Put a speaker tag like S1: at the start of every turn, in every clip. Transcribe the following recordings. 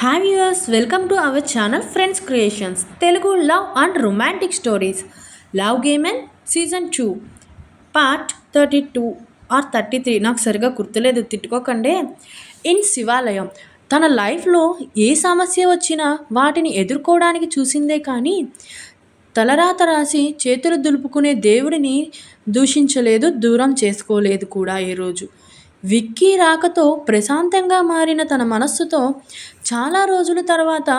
S1: Hi viewers welcome to our channel friends creations Telugu love and romantic stories love game and season two part thirty two or thirty three నాకు సరిగా గుర్తులేదు తిట్టుకోకండి. In శివాలయం తన లైఫ్లో ఏ సమస్య వచ్చినా వాటిని ఎదుర్కోవడానికి చూసిందే కానీ తలరాత రాసి చేతులు దులుపుకునే దేవుడిని దూషించలేదు దూరం చేసుకోలేదు కూడా ఈరోజు రోజు. విక్కీ రాకతో ప్రశాంతంగా మారిన తన మనస్సుతో చాలా రోజుల తర్వాత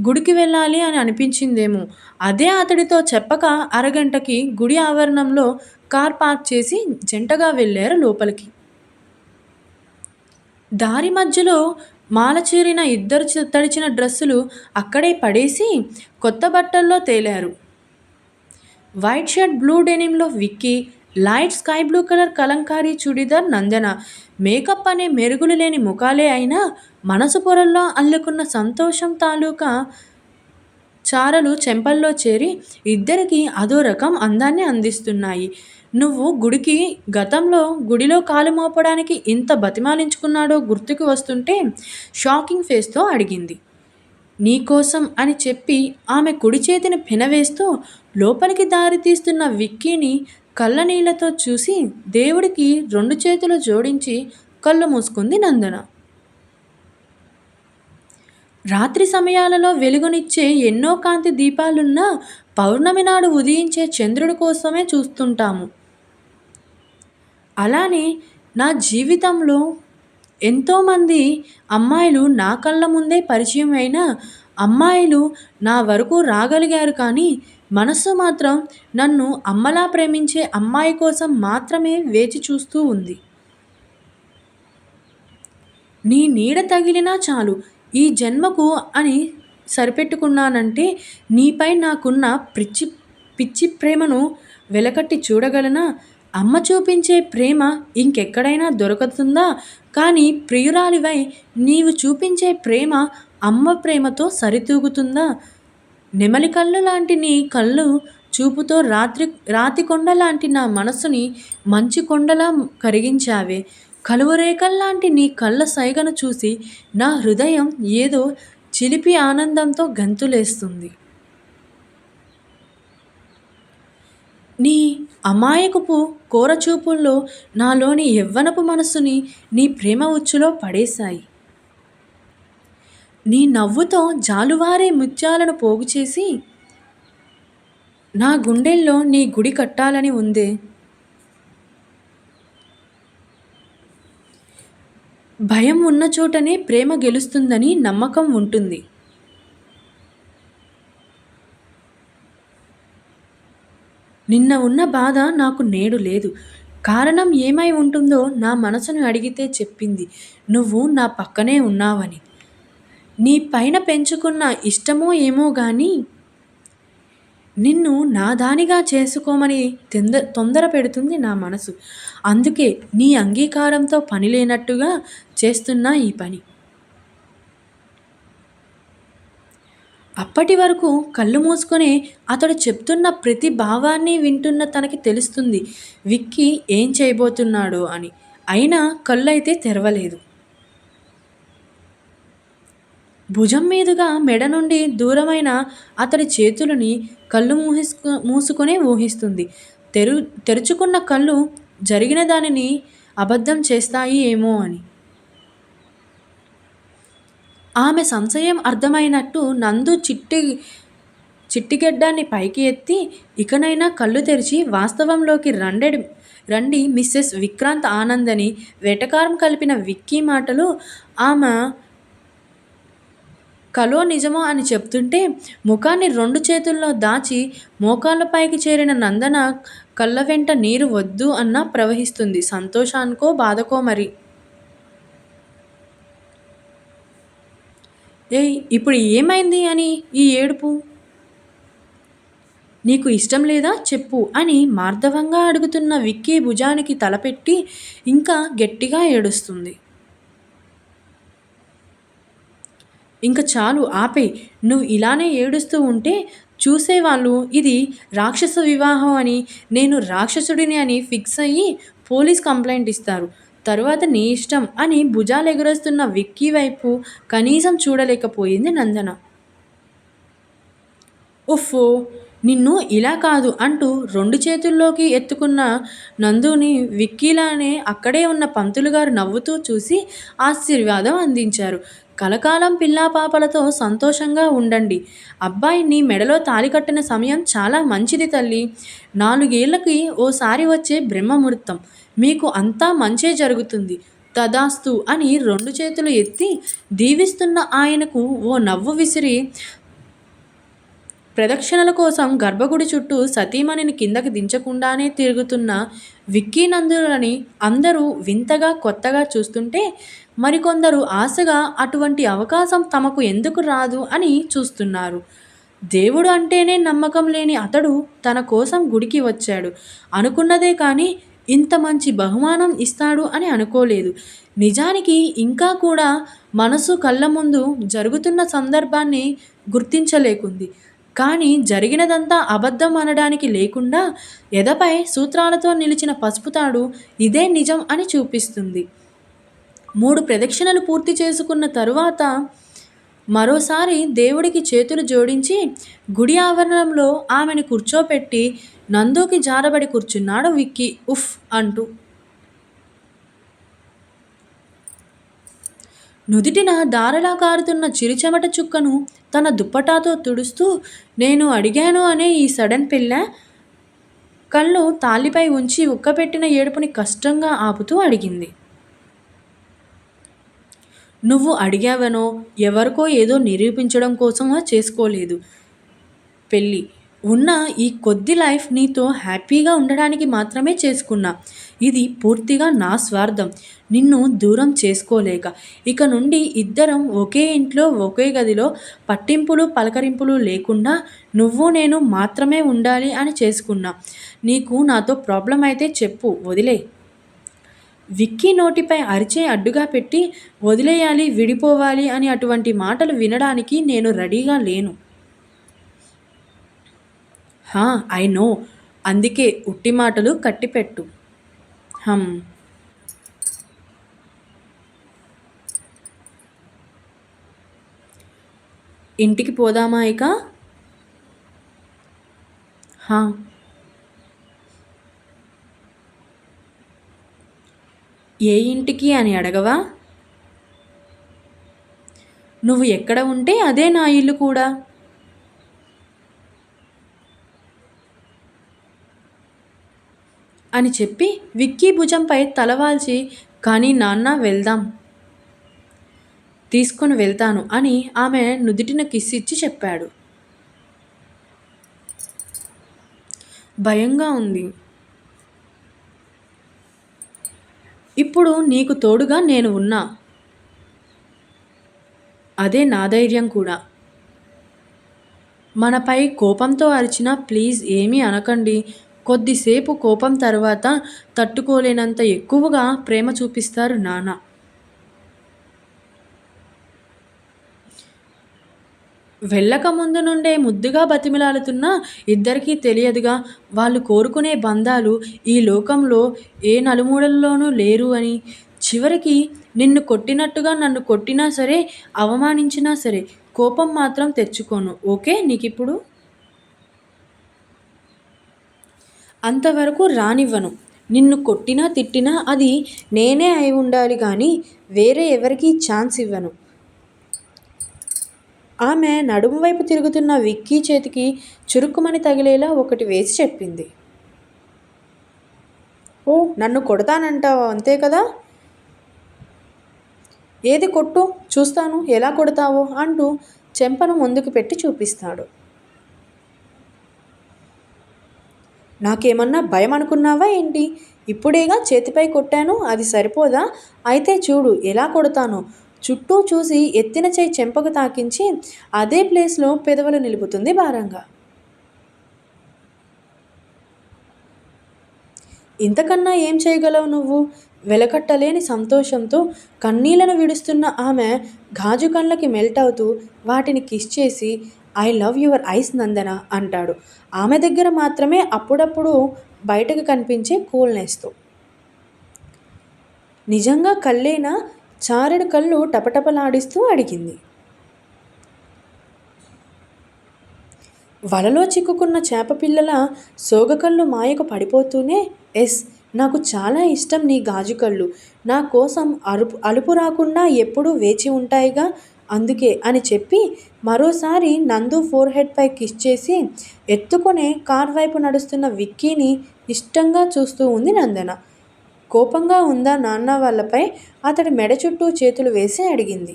S1: గుడికి వెళ్ళాలి అని అనిపించిందేమో. అదే అతడితో చెప్పక అరగంటకి గుడి ఆవరణంలో కార్ పార్క్ చేసి జంటగా వెళ్ళారు లోపలికి. దారి మధ్యలో మాల చీరిన ఇద్దరు తడిచిన డ్రెస్సులు అక్కడే పడేసి కొత్త బట్టల్లో తేలారు. White shirt blue డెనిమ్లో Vicky light sky blue colour Kalamkari churidar Nandana. Makeup అనే మెరుగులు లేని ముఖాలే అయినా మనసు పొరల్లో అల్లుకున్న సంతోషం తాలూకా చారలు చెంపల్లో చేరి ఇద్దరికి అదో రకం అందాన్ని అందిస్తున్నాయి. నువ్వు గుడికి గతంలో గుడిలో కాలు మోపడానికి ఇంత బతిమాలించుకున్నాడో గుర్తుకు వస్తుంటే షాకింగ్ ఫేస్తో అడిగింది. నీకోసం అని చెప్పి ఆమె కుడి చేతిని పినవేస్తూ లోపలికి దారి తీస్తున్న విక్కీని కళ్ళనీళ్ళతో చూసి దేవుడికి రెండు చేతులు జోడించి కళ్ళు మూసుకుంది నందన. రాత్రి సమయాలలో వెలుగునిచ్చే ఎన్నో కాంతి దీపాలున్న పౌర్ణమి నాడు ఉదయించే చంద్రుడి కోసమే చూస్తుంటాము. అలానే నా జీవితంలో ఎంతోమంది అమ్మాయిలు నా కళ్ళ ముందే పరిచయం అయిన అమ్మాయిలు నా వరకు రాగలిగారు కానీ మనస్సు మాత్రం నన్ను అమ్మలా ప్రేమించే అమ్మాయి కోసం మాత్రమే వేచి చూస్తూ ఉంది. నీ నీడ తగిలినా చాలు ఈ జన్మకు అని సరిపెట్టుకున్నానంటే నీపై నాకున్న పిచ్చి పిచ్చి ప్రేమను వెలకట్టి చూడగలనా? అమ్మ చూపించే ప్రేమ ఇంకెక్కడైనా దొరుకుతుందా? కానీ ప్రియురాలివై నీవు చూపించే ప్రేమ అమ్మ ప్రేమతో సరితూగుతుందా? నెమలి కళ్ళు లాంటి నీ కళ్ళు చూపుతో రాత్రి రాతి కొండ లాంటి నా మనసుని మంచి కొండలా కరిగించావే. కలువరేఖల్లాంటి నీ కళ్ళ సైగను చూసి నా హృదయం ఏదో చిలిపి ఆనందంతో గంతులేస్తుంది. నీ అమాయకపు కోరచూపుల్లో నాలోని యవ్వనపు మనసుని నీ ప్రేమ ఉచ్చులో పడేశాయి. నీ నవ్వుతో జాలువారే ముత్యాలను పోగు చేసి నా గుండెల్లో నీ గుడి కట్టాలని ఉందే. భయం ఉన్న చోటనే ప్రేమ గెలుస్తుందని నమ్మకం ఉంటుంది. నిన్న ఉన్న బాధ నాకు నేడు లేదు. కారణం ఏమై ఉంటుందో నా మనసును అడిగితే చెప్పింది. నువ్వు నా పక్కనే ఉన్నావని. నీ పైన పెంచుకున్న ఇష్టమో ఏమో కానీ నిన్ను నా దానిగా చేసుకోమని తింద తొందర పెడుతుంది నా మనసు. అందుకే నీ అంగీకారంతో పని లేనట్టుగా చేస్తున్నా ఈ పని. అప్పటి వరకు కళ్ళు మూసుకొని అతడు చెప్తున్న ప్రతి భావాన్ని వింటున్న తనకి తెలుస్తుంది విక్కీ ఏం చేయబోతున్నాడో అని. అయినా కళ్ళు అయితే తెరవలేదు. భుజం మీదుగా మెడ నుండి దూరమైన అతడి చేతులని కళ్ళు మూహిస్కు మూసుకునే ఊహిస్తుంది. తెరు తెరుచుకున్న కళ్ళు జరిగిన దానిని అబద్ధం చేస్తాయి ఏమో అని. ఆమె సంశయం అర్థమైనట్టు నందు చిట్టి చిట్టిగడ్డాన్ని పైకి ఎత్తి ఇకనైనా కళ్ళు తెరిచి వాస్తవంలోకి రండెడ్ రండి మిస్సెస్ విక్రాంత్ ఆనంద్ అని వెటకారం కలిపిన విక్కీ మాటలు ఆమె కలో నిజమో అని చెప్తుంటే ముఖాన్ని రెండు చేతుల్లో దాచి మోకాళ్ళపైకి చేరిన నందన కళ్ళ వెంట నీరు వద్దు అన్న ప్రవహిస్తుంది. సంతోషానికో బాధకో మరి. ఏయ్ ఇప్పుడు ఏమైంది అని ఈ ఏడుపు? నీకు ఇష్టం లేదా చెప్పు అని మార్ధవంగా అడుగుతున్న విక్కీ భుజానికి తలపెట్టి ఇంకా గట్టిగా ఏడుస్తుంది. ఇంక చాలు ఆపే. నువ్వు ఇలానే ఏడుస్తూ ఉంటే చూసేవాళ్ళు ఇది రాక్షస వివాహం అని నేను రాక్షసుడిని అని ఫిక్స్ అయ్యి పోలీస్ కంప్లైంట్ ఇస్తారు. తరువాత నీ ఇష్టం అని భుజాలు ఎగురేస్తున్న విక్కీ వైపు కనీసం చూడలేకపోయింది నందన. ఉఫ్ఫో నిన్ను ఇలా కాదు అంటూ రెండు చేతుల్లోకి ఎత్తుకున్న నందుని విక్కీలానే అక్కడే ఉన్న పంతులు గారు నవ్వుతూ చూసి ఆశీర్వాదం అందించారు. కలకాలం పిల్లా పాపలతో సంతోషంగా ఉండండి. అబ్బాయిని మెడలో తాలి కట్టిన సమయం చాలా మంచిది తల్లి. నాలుగేళ్ళకి ఓసారి వచ్చే బ్రహ్మముహూర్తం. మీకు అంతా మంచే జరుగుతుంది. తదాస్తు అని రెండు చేతులు ఎత్తి దీవిస్తున్న ఆయనకు ఓ నవ్వు విసిరి ప్రదక్షిణల కోసం గర్భగుడి చుట్టూ సతీమణిని కిందకి దించకుండానే తిరుగుతున్న విక్కీ నందులని అందరూ వింతగా కొత్తగా చూస్తుంటే మరికొందరు ఆశగా అటువంటి అవకాశం తమకు ఎందుకు రాదు అని చూస్తున్నారు. దేవుడు అంటేనే నమ్మకం లేని అతడు తన కోసం గుడికి వచ్చాడు. అనుకున్నదే కానీ ఇంత మంచి బహుమానం ఇస్తాడు అని అనుకోలేదు. నిజానికి ఇంకా కూడా మనసు కళ్ళ ముందు జరుగుతున్న సందర్భాన్ని గుర్తించలేకుంది. కానీ జరిగినదంతా అబద్ధం అనడానికి లేకుండా ఎదపై సూత్రాలతో నిలిచిన పసుపుతాడు ఇదే నిజం అని చూపిస్తుంది. మూడు ప్రదక్షిణలు పూర్తి చేసుకున్న తరువాత మరోసారి దేవుడికి చేతులు జోడించి గుడి ఆవరణంలో ఆమెను కూర్చోపెట్టి నందుకి జారబడి కూర్చున్నాడు విక్కీ. ఉఫ్ అంటూ. నుదిటిన దారలా కారుతున్న చిరుచెమట చుక్కను తన దుప్పటాతో తుడుస్తూ నేను అడిగాను అనే ఈ సడన్ పిల్ల కళ్ళు తాలిపై ఉంచి ఉక్కపెట్టిన ఏడుపుని కష్టంగా ఆపుతూ అడిగింది. నువ్వు అడిగావనో ఎవరికో ఏదో నిరూపించడం కోసమో చేసుకోలేదు. పెళ్ళి. ఉన్న ఈ కొద్ది లైఫ్ నీతో హ్యాపీగా ఉండడానికి మాత్రమే చేసుకున్నా. ఇది పూర్తిగా నా స్వార్థం. నిన్ను దూరం చేసుకోలేక. ఇక నుండి ఇద్దరం ఒకే ఇంట్లో ఒకే గదిలో పట్టింపులు పలకరింపులు లేకుండా నువ్వు నేను మాత్రమే ఉండాలి అని చేసుకున్నా. నీకు నాతో ప్రాబ్లం అయితే చెప్పు వదిలే. విక్కీ నోటిపై అరిచే అడ్డుగా పెట్టి వదిలేయాలి విడిపోవాలి అని అటువంటి మాటలు వినడానికి నేను రెడీగా లేను. హా ఐ నో. అందుకే ఉట్టి మాటలు కట్టిపెట్టు. హమ్. ఇంటికి పోదామా ఇక? హా. ఏ ఇంటికి అని అడగవా? నువ్వు ఎక్కడ ఉంటే అదే నా ఇల్లు కూడా. అని చెప్పి విక్కీ భుజంపై తలవాల్చి కానీ నాన్న వెళ్దాం. తీసుకొని వెళ్తాను అని ఆమె నుదుటిన కిస్ ఇచ్చి చెప్పాడు. భయంగా ఉంది. ఇప్పుడు నీకు తోడుగా నేను ఉన్నా. అదే నా ధైర్యం కూడా. మనపై కోపంతో అరిచినా ప్లీజ్ ఏమీ అనకండి. కొద్దిసేపు కోపం తర్వాత తట్టుకోలేనంత ఎక్కువగా ప్రేమ చూపిస్తారు నాన్న. వెళ్ళక ముందు నుండే ముద్దుగా బతిమిలాడుతున్నా ఇద్దరికీ తెలియదుగా. వాళ్ళు కోరుకునే బంధాలు ఈ లోకంలో ఏ నలుమూడల్లోనూ లేరు అని. చివరికి నిన్ను కొట్టినట్టుగా నన్ను కొట్టినా సరే అవమానించినా సరే కోపం మాత్రం తెచ్చుకోను. ఓకే? నీకు ఇప్పుడు అంతవరకు రానివ్వను. నిన్ను కొట్టినా తిట్టినా అది నేనే అయి ఉండాలి కానీ వేరే ఎవరికీ ఛాన్స్ ఇవ్వను. ఆమె నడుము వైపు తిరుగుతున్న విక్కీ చేతికి చురుకుమని తగిలేలా ఒకటి వేసి చెప్పింది. ఓ నన్ను కొడతానంటావు? అంతే కదా? ఏది కొట్టు? చూస్తాను. ఎలా కొడతావో? అంటూ చెంపను ముందుకు పెట్టి చూపిస్తాడు. నాకేమన్నా భయం అనుకున్నావా ఏంటి? ఇప్పుడేగా చేతిపై కొట్టాను. అది సరిపోదా? అయితే చూడు ఎలా కొడతానో? చుట్టూ చూసి ఎత్తిన చేయి చెంపకు తాకించి అదే ప్లేస్లో పెదవులు నిలుపుతుంది భారంగా. ఇంతకన్నా ఏం చేయగలవు నువ్వు? వెలకట్టలేని సంతోషంతో కన్నీళ్ళను విడుస్తున్న ఆమె గాజు కళ్ళకి మెల్ట్ అవుతూ వాటిని కిస్ చేసి I love your eyes Nandana అంటాడు. ఆమె దగ్గర మాత్రమే అప్పుడప్పుడు బయటకు కనిపించే కూల్నెస్తో నిజంగా కళ్ళేనా? చారెడు కళ్ళు టపటపలాడిస్తూ అడిగింది. వలలో చిక్కుకున్న చేపపిల్లల సోగకళ్ళు మాయకు పడిపోతూనే ఎస్ నాకు చాలా ఇష్టం నీ గాజు కళ్ళు నా కోసం అరుపు అలుపు రాకుండా ఎప్పుడూ వేచి ఉంటాయిగా అందుకే అని చెప్పి మరోసారి నందు ఫోర్ హెడ్పై కిస్ చేసి ఎత్తుకునే కార్ వైపు నడుస్తున్న విక్కీని ఇష్టంగా చూస్తూ ఉంది నందన. కోపంగా ఉందా నాన్న వాళ్ళపై అతడి మెడ చుట్టూ చేతులు వేసి అడిగింది.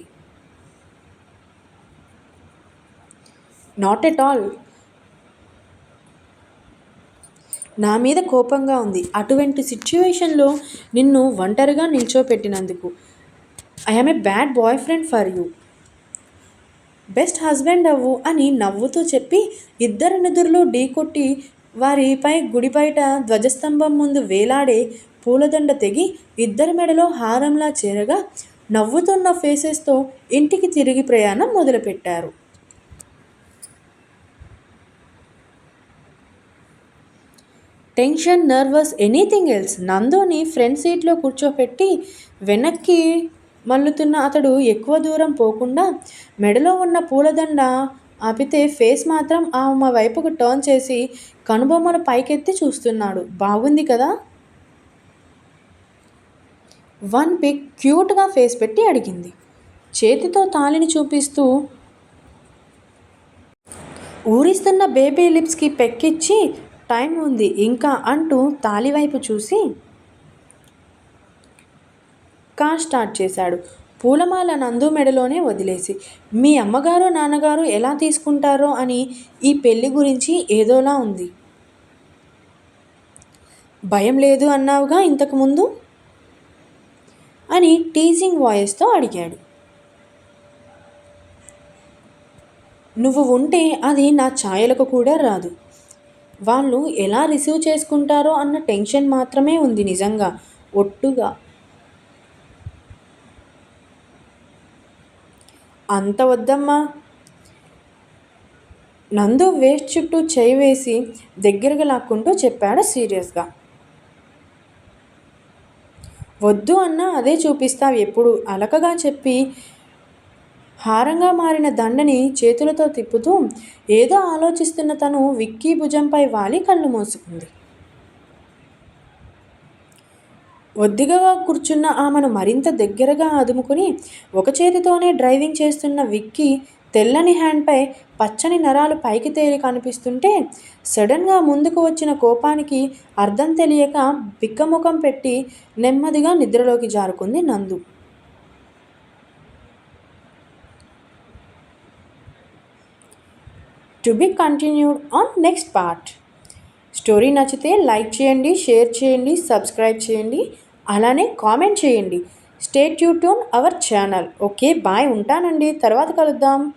S1: Not at all. నా మీద కోపంగా ఉంది. అటువంటి సిచ్యువేషన్లో నిన్ను ఒంటరిగా నిల్చోపెట్టినందుకు. I'm a bad boyfriend for you best husband అవ్వు అని నవ్వుతూ చెప్పి ఇద్దరి నిధులు ఢీకొట్టి వారిపై గుడి బయట ధ్వజస్తంభం ముందు వేలాడే పూలదండ తెగి ఇద్దరి మెడలో హారంలా చేరగా నవ్వుతున్న ఫేసెస్తో ఇంటికి తిరిగి ప్రయాణం మొదలుపెట్టారు. Tension nervous anything else. నందుని ఫ్రంట్ సీట్లో కూర్చోపెట్టి వెనక్కి మల్లుతున్న అతడు ఎక్కువ దూరం పోకుండా మెడలో ఉన్న పూలదండ అపితే ఫేస్ మాత్రం ఆమె వైపుకు టర్న్ చేసి కనుబొమ్మను పైకెత్తి చూస్తున్నాడు. బాగుంది కదా? వన్ పిక్ క్యూట్గా ఫేస్ పెట్టి అడిగింది. చేతితో తాళిని చూపిస్తూ ఊరిస్తున్న బేబీ లిప్స్కి పెక్కిచ్చి టైం ఉంది ఇంకా అంటూ తాళి వైపు చూసి కార్ స్టార్ట్ చేశాడు. పూలమాల నందు మెడలోనే వదిలేసి మీ అమ్మగారు నాన్నగారు ఎలా తీసుకుంటారో అని ఈ పెళ్ళి గురించి ఏదోలా ఉంది. భయం లేదు అన్నావుగా ఇంతకుముందు అని టీజింగ్ వాయిస్తో అడిగాడు. నువ్వు ఉంటే అది నా ఛాయలకు కూడా రాదు. వాళ్ళు ఎలా రిసీవ్ చేసుకుంటారో అన్న టెన్షన్ మాత్రమే ఉంది నిజంగా ఒట్టుగా. అంత వద్దమ్మా. నందు వేస్ట్ చుట్టూ చేయి వేసి దగ్గరగా లాక్కుంటూ చెప్పాడు సీరియస్గా. వద్దు అన్నా అదే చూపిస్తావు ఎప్పుడు? అలకగా చెప్పి హారంగా మారిన దండని చేతులతో తిప్పుతూ ఏదో ఆలోచిస్తున్న తను విక్కీ భుజంపై వాలి కళ్ళు మూసుకుంది. ఒద్దిగా కూర్చున్న ఆమెను మరింత దగ్గరగా అదుముకుని ఒక చేతితోనే డ్రైవింగ్ చేస్తున్న విక్కీ తెల్లని హ్యాండ్పై పచ్చని నరాలు పైకి తేలి కనిపిస్తుంటే సడన్గా ముందుకు వచ్చిన కోపానికి అర్థం తెలియక బిక్కముఖం పెట్టి నెమ్మదిగా నిద్రలోకి జారుకుంది Nandu. To be continued on next part. Story నచ్చితే లైక్ చేయండి షేర్ చేయండి సబ్స్క్రైబ్ చేయండి. అలానే కామెంట్ చేయండి. Stay tune our channel. Okay bye ఉంటానండి. తర్వాత కలుద్దాం.